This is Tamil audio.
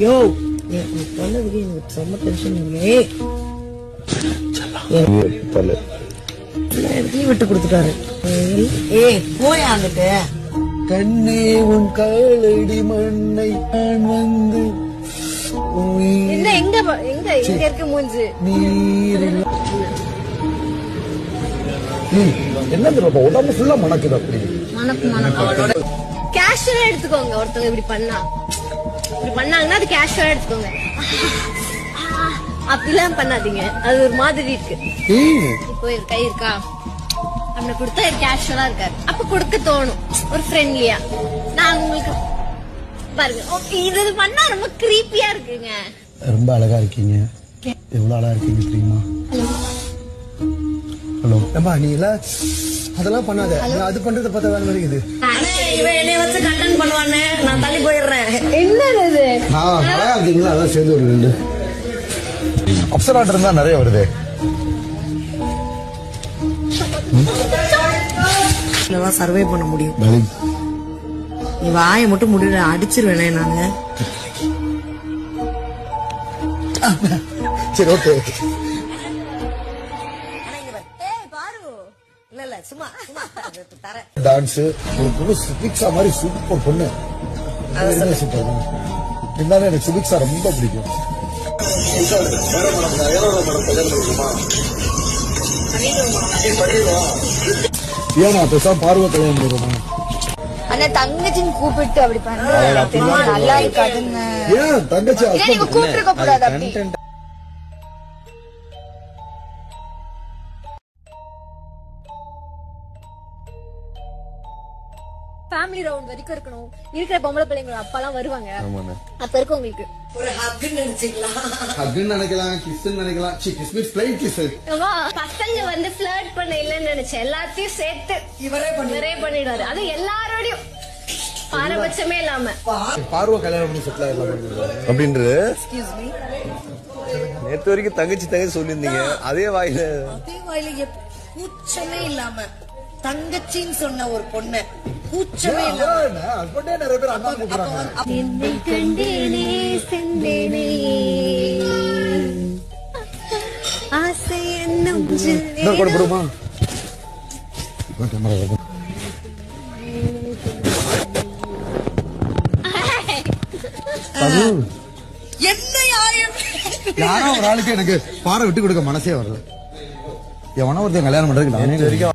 யோ எனக்கு சொன்னதுக்கு எனக்கு செம்ம டென்ஷன் எல்லாத்தையும் விட்டு கொடுத்துட்டாரு. போய் அங்கிட்டு. கண்ணே உன் காலடி மண்ணை நான் வந்து எங்க எங்க எங்க இருக்கு மூஞ்சு? நீரில். என்ன தெரியுமா உடம்பு ஃபுல்லா மணக்குது அப்படி. மணக்கு மணக்கு. கேஷுவலா எடுத்துக்கோங்க ஒருத்தவங்க இப்படி பண்ணா. இப்படி பண்ணாங்கன்னா அது கேஷுவலா எடுத்துக்கோங்க. அப்படிலாம் பண்ணாதீங்க. அது ஒரு மாதிரி இருக்கு. இப்போ ஒரு கை இருக்கா? அப்படி கொடுத்தா கேஷுவலா இருக்காரு. அப்ப கொடுக்க தோணும். ஒரு ஃப்ரெண்ட்லியா நான் உங்களுக்கு பாருங்க. இது பண்ணா ரொம்ப கிரீப்பியா இருக்குங்க. ரொம்ப அழகா இருக்கீங்க. எவ்வளவு அழகா இருக்கீங்க தெரியுமா? ஹலோ. ஏம்பா நீ எல்லாம் அதெல்லாம் பண்ணாத. அது பண்றத பார்த்தா வேலை இருக்குது. இவன் என்னைய வச்சு கண்டன் பண்ணுவானே. நான் தள்ளி போயிடுறேன். நான் அழகா இருக்கீங்களா அதான் சேர்ந்து ஒரு ரெண்டு. அப்சரா இருந்தா நிறைய வருது. சர்வே பண்ண முடியும்? நீ வாயை மட்டும் முடியல அடிச்சிருவேனே நானு. சரி ஓகே இல்ல இல்ல சும்மா சும்மா. தரேன். டான்ஸ் ஒரு பொண்ணு மாதிரி சூப்பர் பொண்ணு. சூப்பர் இருந்தாலும் எனக்கு சுபிக்ஷா ரொம்ப பிடிக்கும். ஏன் நான் பேசாம பார்வை கல்யாணம் ஆனா தங்கச்சின்னு கூப்பிட்டு அப்படி பண்றது நல்லா இருக்காதுன்னு. ஏன் தங்கச்சி கூப்பிட்டுருக்க கூடாது அப்படி? ஃபேமிலி ரவுண்ட் வரைக்கும் இருக்கணும். இருக்கிற பொம்பளை பிள்ளைங்க அப்பாலாம் வருவாங்க. அப்ப இருக்கும் உங்களுக்கு. ஒரு ஹக்குன்னு நினைச்சுக்கலாம். ஹக்குன்னு நினைக்கலாம் கிஸ்ன்னு நினைக்கலாம். சி கிஸ் மீன்ஸ் பிளைன் கிஸ் பசங்க வந்து ஃபிளர்ட் பண்ண இல்லைன்னு நினைச்சேன் எல்லாத்தையும் சேர்த்து இவரே பண்ணி நிறைய பண்ணிடுவாரு. அது எல்லாரோடையும் பாரபட்சமே இல்லாம. பார்வை கல்யாணம் பண்ணி செட்டில் ஆயிடலாம் அப்படின்றது? எக்ஸ்கியூஸ் மீ நேத்து வரைக்கும் தங்கச்சி தங்கச்சி சொல்லியிருந்தீங்க. அதே வாயில அதே வாயில கூச்சமே இல்லாம தங்கச்சின்னு சொன்ன ஒரு பொண்ணு. கூச்சமே இல்லாம. ஹஸ்பண்டே நிறைய பேர் அண்ணா கூப்பிடுறாங்க. என்னை கண்டேனே செந்தேனே. ஆசை என்னும் போடுமா? யாரோ ஒரு ஆளுக்கு எனக்கு பாறை விட்டு கொடுக்க மனசே வரல. எவனோ ஒருத்தன் கல்யாணம் பண்றதுக்கு